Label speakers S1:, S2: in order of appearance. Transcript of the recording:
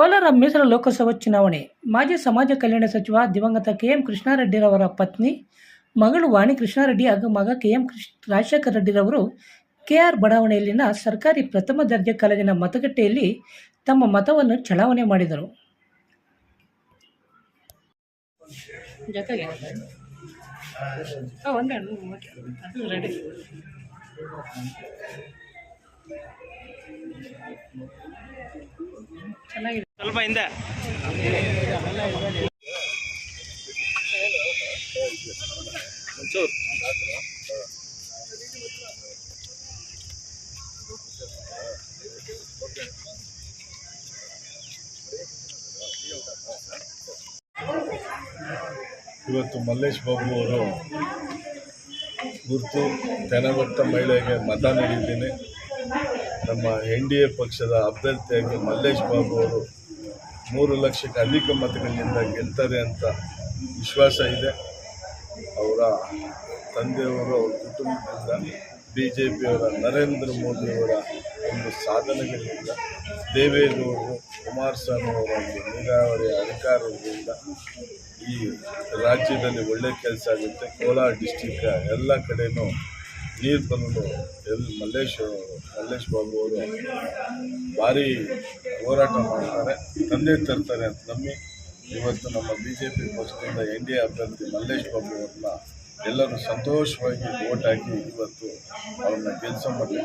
S1: ಕೋಲಾರ ಮೀಸಲು ಲೋಕಸಭಾ ಚುನಾವಣೆ. ಮಾಜಿ ಸಮಾಜ ಕಲ್ಯಾಣ ಸಚಿವ ದಿವಂಗತ ಕೆ ಎಂ ಕೃಷ್ಣಾರೆಡ್ಡಿರವರ ಪತ್ನಿ, ಮಗಳು ವಾಣಿ ಕೃಷ್ಣಾರೆಡ್ಡಿ ಹಾಗೂ ಮಗ ಕೆ ಎಂ ರಾಜಶೇಖರ ರೆಡ್ಡಿರವರು ಕೆಆರ್ ಬಡಾವಣೆಯಲ್ಲಿನ ಸರ್ಕಾರಿ ಪ್ರಥಮ ದರ್ಜೆ ಕಾಲೇಜಿನ ಮತಗಟ್ಟೆಯಲ್ಲಿ ತಮ್ಮ ಮತವನ್ನು ಚಲಾವಣೆ ಮಾಡಿದರು. ಚೆನ್ನಾಗಿದೆ
S2: ಸ್ವಲ್ಪ ಹಿಂದೆ. ಒಂಚೂರು
S3: ಇವತ್ತು ಮಲ್ಲೇಶ್ ಬಾಬು ಅವರು ಗುರುತು ತೆನಮಟ್ಟ ಮಹಿಳೆಗೆ ಮತ ನೀಡಿದ್ದೀನಿ. ನಮ್ಮ ಎನ್ ಡಿ ಎ ಪಕ್ಷದ ಅಭ್ಯರ್ಥಿಯಾಗಿ ಮಲ್ಲೇಶ್ ಬಾಬು ಅವರು ಮೂರು ಲಕ್ಷಕ್ಕೆ ಅಧಿಕ ಮತಗಳಿಂದ ಗೆಲ್ತಾರೆ ಅಂತ ವಿಶ್ವಾಸ ಇದೆ. ಅವರ ತಂದೆಯವರು ಅವ್ರ ಕುಟುಂಬದಿಂದ ಬಿ ಜೆ ಪಿಯವರ ನರೇಂದ್ರ ಮೋದಿಯವರ ಒಂದು ಸಾಧನೆಗಳಿಂದ ದೇವೇಗೌಡರು, ಕುಮಾರಸ್ವಾಮಿ ಅವರ ಒಂದು ನೀರಾವರಿ ಅಧಿಕಾರದಿಂದ ಈ ರಾಜ್ಯದಲ್ಲಿ ಒಳ್ಳೆ ಕೆಲಸ ಆಗುತ್ತೆ. ಕೋಲಾರ ಡಿಸ್ಟಿಕ್ ಎಲ್ಲ ಕಡೆನೂ ನೀರು ತಂದು ಎಲ್ ಮಲ್ಲೇಶ್ ಮಲ್ಲೇಶ್ ಬಾಬು ಅವರು ಭಾರಿ ಹೋರಾಟ ಮಾಡ್ತಾರೆ. ತಂದೆ ತರ್ತಾರೆ ಅಂತ ನಂಬಿ ಇವತ್ತು ನಮ್ಮ ಬಿ ಜೆ ಪಿ ಪಕ್ಷದಿಂದ ಎನ್ ಡಿ ಎ ಅಭ್ಯರ್ಥಿ ಮಲ್ಲೇಶ್ ಬಾಬು ಅವ್ರನ್ನ ಎಲ್ಲರೂ ಸಂತೋಷವಾಗಿ ಓಟ್ ಹಾಕಿ ಇವತ್ತು ಅವ್ರನ್ನ ಕೆಲಸ ಮಟ್ಟಿಗೆ